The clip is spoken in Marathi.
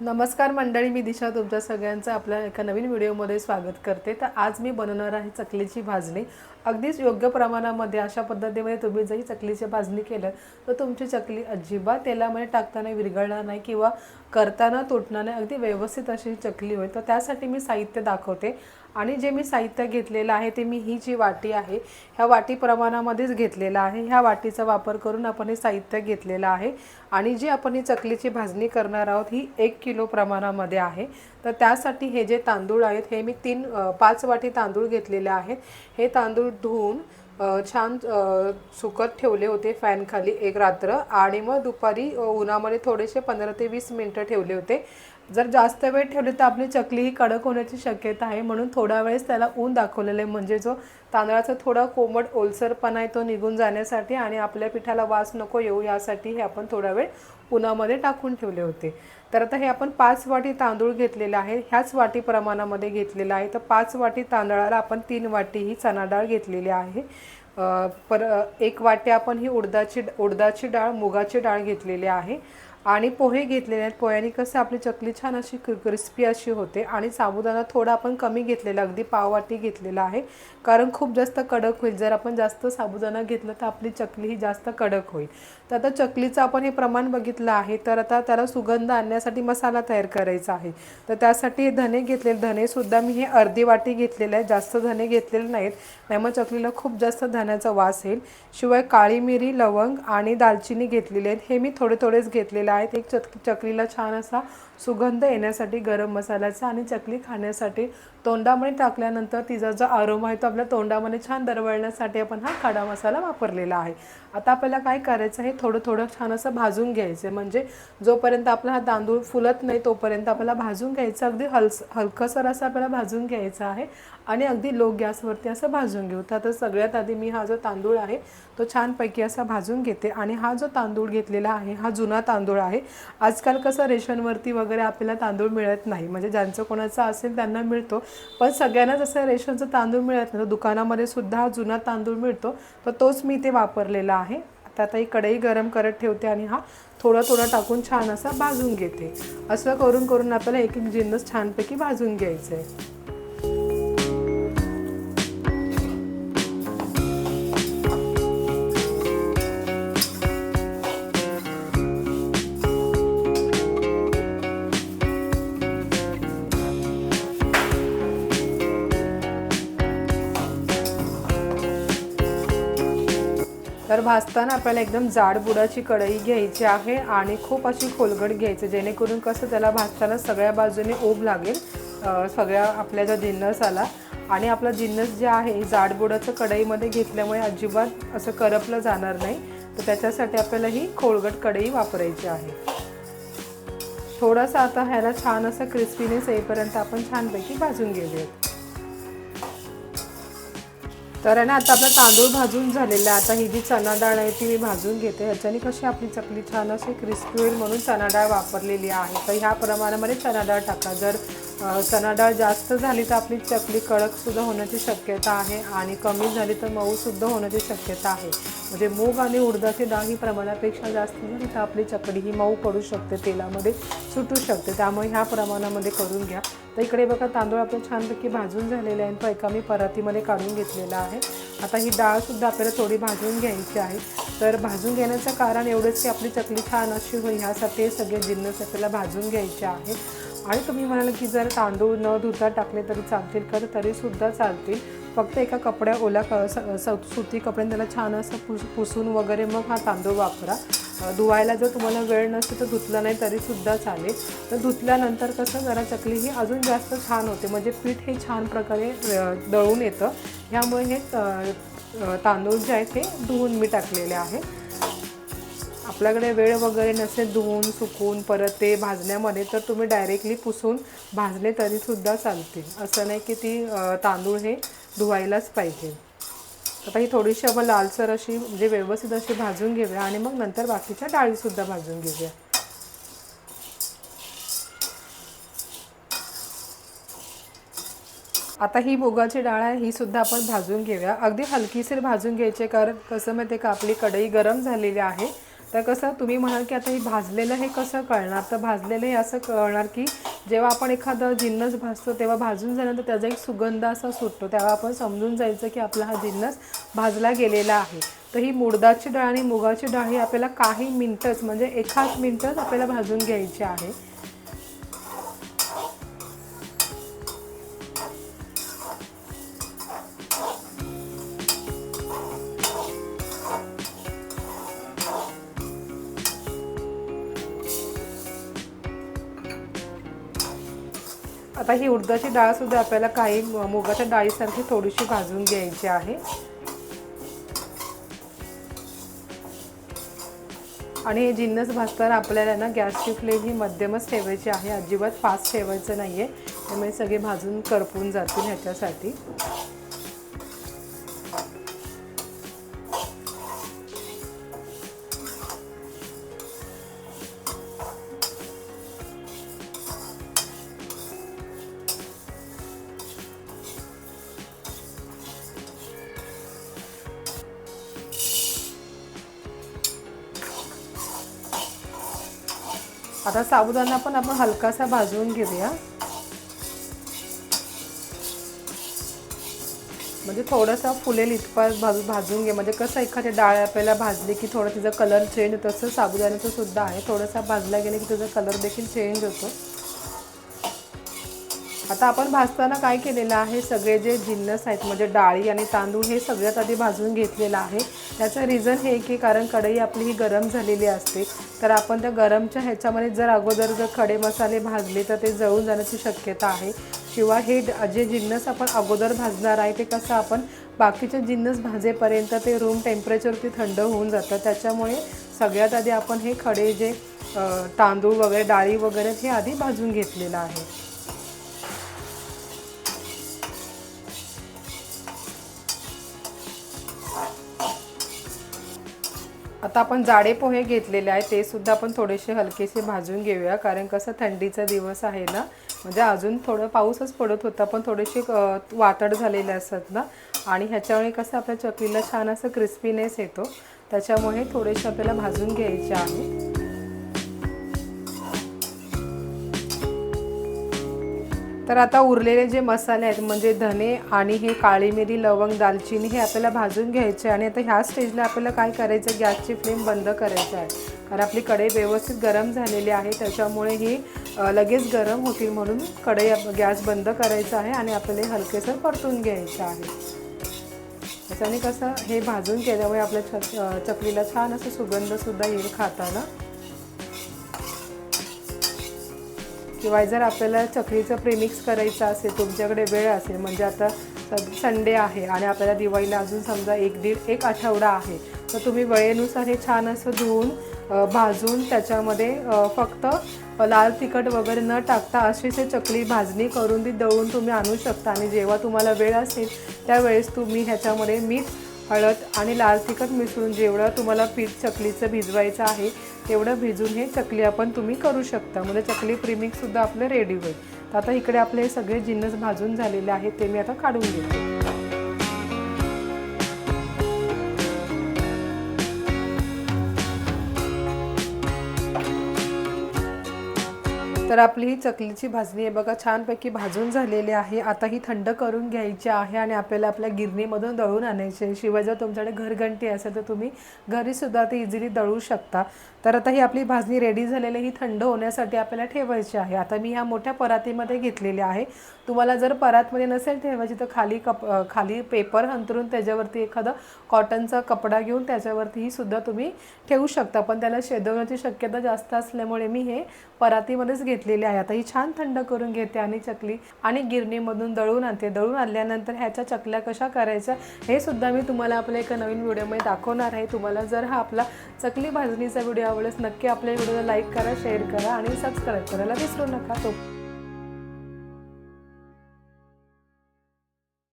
नमस्कार मंडळी मी दिशा तुमच्या सगळ्यांचं आपल्या एका नवीन व्हिडिओमध्ये स्वागत करते. तर आज मी बनवणार आहे चकलीची भाजणी. अगदीच योग्य प्रमाणामध्ये अशा पद्धतीमध्ये तुम्ही जरी चकलीची भाजणी केलं तर तुमची चकली अजिबात तेलामध्ये टाकताना विरघळणार नाही किंवा करताना तुटणार नाही. अगदी व्यवस्थित अशी चकली होईल. तर त्यासाठी मी साहित्य दाखवते. आणि जे मी साहित्य घेतलेलं आहे ते मी ही जी वाटी आहे ह्या वाटी प्रमाणामध्येच घेतलेलं आहे. ह्या वाटीचा वापर करून आपण हे साहित्य घेतलेलं आहे. आणि जी आपण ही चकलीची भाजणी करणार आहोत ही एक किलो प्रमाणामध्ये आहे. तर त्यासाठी हे जे तांदूळ आहेत हे मी तीन पाच वाटी तांदूळ घेतलेले आहेत. हे तांदूळ धुवून छान सुकत ठेवले होते फॅनखाली एक रात्र आणि मग दुपारी उन्हामध्ये थोडेसे पंधरा ते वीस मिनटं ठेवले होते. जर जास्त वेळ ठेवली तर आपली चकली ही कडक होण्याची शक्यता आहे. म्हणून थोडा वेळेस त्याला ऊन दाखवलेलं आहे. म्हणजे जो तांदळाचा थोडा कोमट ओलसरपणा आहे तो निघून जाण्यासाठी आणि आपल्या पिठाला वास नको येऊ यासाठी हे आपण थोडा वेळ उन्हामध्ये टाकून ठेवले होते. तर आता हे आपण पाच वाटी तांदूळ घेतलेले आहे. ह्याच वाटी प्रमाणामध्ये घेतलेलं आहे. तर पाच वाटी तांदळाला आपण तीन वाटी ही चणा डाळ घेतलेली आहे. पर एक वाटी आपण ही उडदाची उडदाची डाळ मुगाची डाळ घेतलेली आहे. आणि पोहे घेतलेले आहेत. पोह्याने कसं आपली चकली छान अशी क्रिस्पी अशी होते. आणि साबुदाणा थोडा आपण कमी घेतलेला अगदी पाववाटी घेतलेला आहे. कारण खूप जास्त कडक होईल. जर आपण जास्त साबुदाणा घेतलं तर आपली चकली ही जास्त कडक होईल. तर आता चकलीचं आपण हे प्रमाण बघितलं आहे. तर आता त्याला सुगंध आणण्यासाठी मसाला तयार करायचा आहे. तर त्यासाठी हे धने घेतलेले धनेसुद्धा मी हे अर्धी वाटी घेतलेले आहे. जास्त धने घेतलेले नाहीत. नाही मग चकलीला खूप जास्त धण्याचा वास येईल. शिवाय काळी मिरी लवंग आणि दालचिनी घेतलेली आहेत. हे मी थोडे थोडेच घेतलेले आहेत एक चक चकलीला छान असा सुगंध येण्यासाठी गरम मसाल्याचा आणि चकली खाण्यासाठी तोंडामध्ये टाकल्यानंतर तिचा जो आरोम आहे तो आपल्या तोंडामध्ये छान दरवळण्यासाठी आपण हा खडा मसाला वापरलेला आहे. आता आपल्याला काय करायचं आहे? थोडं थोडं छान असं भाजून घ्यायचं म्हणजे जोपर्यंत आपला हा तांदूळ फुलत नाही तोपर्यंत आपल्याला भाजून घ्यायचं अगदी हलस हलकंसर असं आपल्याला भाजून घ्यायचं आहे आणि अगदी लो गॅसवरती असं भाजून घेऊ. तर सगळ्यात आधी मी हा जो तांदूळ आहे तो छानपैकी असा भाजून घेते. आणि हा जो तांदूळ घेतलेला आहे हा जुना तांदूळ आहे. आजकाल कसं रेशनवरती वगैरे वगैरे आपल्याला तांदूळ मिळत नाही. म्हणजे ज्यांचं कोणाचं असेल त्यांना मिळतो. पण सगळ्यांनाच असं रेशनचं तांदूळ मिळत नाही. दुकानामध्ये सुद्धा हा जुना तांदूळ मिळतो. तर तोच मी इथे वापरलेला आहे. आता आता ही कढई गरम करत ठेवते आणि हा थोडा थोडा टाकून छान असा भाजून घेते. असं करून करून आपल्याला एक एक जिन्नस छानपैकी भाजून घ्यायचं आहे तर भाजताना आपल्याला एकदम जाड बुडाची कढई घ्यायची आहे आणि खूप अशी खोलगट घ्यायची जेणेकरून कसं त्याला भाजताना सगळ्या बाजूने ओब लागेल सगळ्या आपल्या ज्या जिन्नसाला आणि आपला जिन्नस जे आहे जाडबुडाचं कढईमध्ये घेतल्यामुळे अजिबात असं करपलं जाणार नाही. तर त्याच्यासाठी आपल्याला ही खोलगट कढई वापरायची आहे. थोडासा आता ह्याला छान असं क्रिस्पीनेस येईपर्यंत आपण छानपैकी भाजून घेऊयात. तर ना आता आपला तांदूळ भाजून झालेला आहे. आता ही जी चणा डाळ आहे ती मी भाजून घेते. ह्याच्याने कशी आपली चकली छान अशी क्रिस्पी होईल म्हणून चणा डाळ वापरलेली आहे. तर ह्या प्रमाणामध्ये चणा डाळ टाका. जर चणा डाळ जास्त झाली तर आपली चकली कडकसुद्धा होण्याची शक्यता आहे आणि कमी झाली तर मऊसुद्धा होण्याची शक्यता आहे. म्हणजे मूग आणि उडदाची डाळ ही प्रमाणापेक्षा जास्त झाली तर आपली चकली ही मऊ पडू शकते तेलामध्ये सुटू शकते. त्यामुळे ह्या प्रमाणामध्ये करून घ्या. तर इकडे बघा तांदूळ आपण छानपैकी भाजून झालेले आहे तो एका मी परातीमध्ये काढून घेतलेला आहे. आता ही डाळसुद्धा आपल्याला थोडी भाजून घ्यायची आहे. तर भाजून घेण्याचं कारण एवढंच की आपली चकली छान अशी होईल. ह्यासाठी सगळे जिन्नस आपल्याला भाजून घ्यायचे आहे आणि तुम्ही म्हणाल की जर तांदूळ न धुता टाकले तरी चालतील तर तरीसुद्धा चालतील. फक्त एका कपड्या ओला क स- सुती कपड्याने त्याला छान असं पुस पुसून वगैरे मग हा तांदूळ वापरा. धुवायला जर तुम्हाला वेळ नसेल तर धुतला नाही तरीसुद्धा चालेल. तर धुतल्यानंतर कसं जरा चकली ही अजून जास्त छान होते. म्हणजे पीठ हे छान प्रकारे दळून येतं. ह्यामुळे हे त- तांदूळ जे आहेत ते धुवून मी टाकलेले आहे. आपल्याकडे वेळ वगैरे नसेल धुवून सुकून परत ते भाजण्यामध्ये तर तुम्ही डायरेक्टली पुसून भाजले तरीसुद्धा चालतील. असं नाही की ती तांदूळ हे धुवायलाच पाहिजे. आता ही थोडीशी आपण लालसर अशी म्हणजे व्यवस्थित अशी भाजून घेऊया आणि मग नंतर बाकीच्या डाळीसुद्धा भाजून घेऊया. आता ही मुगाची डाळ आहे ही सुद्धा आपण भाजून घेऊया. अगदी हलकीसर भाजून घ्यायचे कारण कसं माहिती आहे का आपली कढई गरम झालेली आहे. तर कसं तुम्ही म्हणाल की आता हे भाजलेलं हे कसं कळणार? तर भाजलेलं हे असं कळणार की जेव्हा आपण एखादं जिन्नस भाजतो तेव्हा भाजून झाल्यानंतर त्याचा एक सुगंध असा सुटतो. तेव्हा आपण समजून जायचं की आपला हा जिन्नस भाजला गेलेला आहे. तर ही मुडदाची डाळ आणि मुगाची डाळ ही आपल्याला काही मिनटंच म्हणजे एखाद मिनटंच आपल्याला भाजून घ्यायची आहे. आता ही उडदाची डाळसुद्धा आपल्याला काही मुगाच्या डाळीसारखी थोडीशी भाजून घ्यायची आहे. आणि हे जिन्नस भाजताना आपल्याला ना गॅसची फ्लेम ही मध्यमच ठेवायची आहे. अजिबात फास्ट ठेवायचं नाही आहे त्यामुळे सगळे भाजून करपून जातील ह्याच्यासाठी. आता साबुदाणा पण आपण हलकासा भाजून घेऊया. म्हणजे थोडंसं फुलेल इतपत भाजू भाजून घे. म्हणजे कसं एखादी डाळ आपल्याला भाजली की थोडं तिचा कलर चेंज होतं. तसं साबुदाण्याचं सुद्धा आहे. थोडासा भाजला गेलं की त्याचा कलर देखील चेंज होतो. आता आपण भाजताना काय केलेलं आहे? सगळे जे जिन्नस आहेत म्हणजे डाळी आणि तांदूळ हे सगळ्यात आधी भाजून घेतलेलं आहे. त्याचं रिझन हे की कारण कढई आपली ही गरम झालेली असते. तर आपण त्या गरमच्या ह्याच्यामध्ये जर अगोदर जर खडे मसाले भाजले तर ते जळून जाण्याची शक्यता आहे. शिवाय हे जे जिन्नस आपण अगोदर भाजणार आहे ते कसं आपण बाकीचे जिन्नस भाजेपर्यंत ते रूम टेम्परेचरवरती थंड होऊन जातं. त्याच्यामुळे सगळ्यात आधी आपण हे खडे जे तांदूळ वगैरे डाळी वगैरे हे आधी भाजून घेतलेलं आहे. आता आपण जाडे पोहे घेतलेले आहे ते सुद्धा आपण थोडेसे हलकेसे भाजून घेऊया कारण कसं थंडीचा दिवस आहे ना म्हणजे अजून थोडं पाऊसच पडत होता पण थोडेसे अ, वातड झालेले असतात ना आणि ह्याच्यामुळे कसं आपल्या चकलीला छान असं क्रिस्पीनेस येतो त्याच्यामुळे थोडेसे आपल्याला भाजून घ्यायचे आहे. तर आता उरलेले जे मसाले आहेत म्हणजे धने आणि हे काळी मिरी लवंग दालचिनी हे आपल्याला भाजून घ्यायचे आणि आता ह्या स्टेजला आपल्याला काय करायचं? गॅसची फ्लेम बंद करायची आहे. कारण आपली कढई व्यवस्थित गरम झालेली आहे त्याच्यामुळे ही लगेच गरम होतील म्हणून कढई आप- गॅस बंद करायचा आहे आणि आपल्याला हे हलकेसर परतून घ्यायचं आहे. त्याच्याने कसं हे भाजून केल्यामुळे आपल्या छ चकलीला छान असं सुगंधसुद्धा येईल खाताना. किंवा जर आपल्याला चक्रीचं प्रेमिक्स करायचं असेल तुमच्याकडे वेळ असेल म्हणजे आता संडे आहे आणि आपल्याला दिवाळीला अजून समजा एक दीड एक आठवडा आहे तर तुम्ही वेळेनुसार हे छान असं धुवून भाजून त्याच्यामध्ये फक्त लाल तिखट वगैरे न टाकता अशीच हे चकली भाजणी करून ती दळून तुम्ही आणू शकता. आणि जेव्हा तुम्हाला वेळ असेल त्यावेळेस तुम्ही ह्याच्यामध्ये मीठ हळद आणि लाल तिखट मिसळून जेवढं तुम्हाला पीठ चकलीचं भिजवायचं आहे तेवढं भिजून हे चकली आपण तुम्ही करू शकता. म्हणजे चकली प्रीमिक्ससुद्धा आपलं रेडी होईल. तर आता इकडे आपले सगळे जिन्नस भाजून झालेले आहेत ते मी आता काढून घेते. तर आपली ही चकलीची भाजणी आहे. बघा छानपैकी भाजून झालेली आहे. आता ही थंड करून घ्यायची आहे आणि आपल्याला आपल्या गिरणीमधून दळून आणायची आहे. शिवाय जर तुमच्याकडे घरघंटी असेल तर तुम्ही घरीसुद्धा ते इझिली दळू शकता. तर आता ही आपली भाजणी रेडी झालेली ही थंड होण्यासाठी आपल्याला ठेवायची आहे. आता मी ह्या मोठ्या परातीमध्ये घेतलेली आहे. तुम्हाला जर परातमध्ये नसेल ठेवायची तर खाली कप खाली पेपर अंतरून त्याच्यावरती एखादा कॉटनचा कपडा घेऊन त्याच्यावरतीही सुद्धा तुम्ही ठेवू शकता. पण त्याला शेदवण्याची शक्यता जास्त असल्यामुळे मी हे परातीमध्येच घेतलेले आहे. आता ही छान थंड करून घेते आणि चकली आणि गिरणीमधून दळून आणते. दळून आणल्यानंतर ह्याच्या चकल्या कशा करायच्या हे सुद्धा मी तुम्हाला आपल्या एका नवीन व्हिडिओमध्ये दाखवणार आहे. तुम्हाला जर हा आपला चकली भाजणीचा व्हिडिओ आवडल्यास नक्की आपल्या व्हिडिओला लाईक करा शेअर करा आणि सबस्क्राईब करायला विसरू नका. तो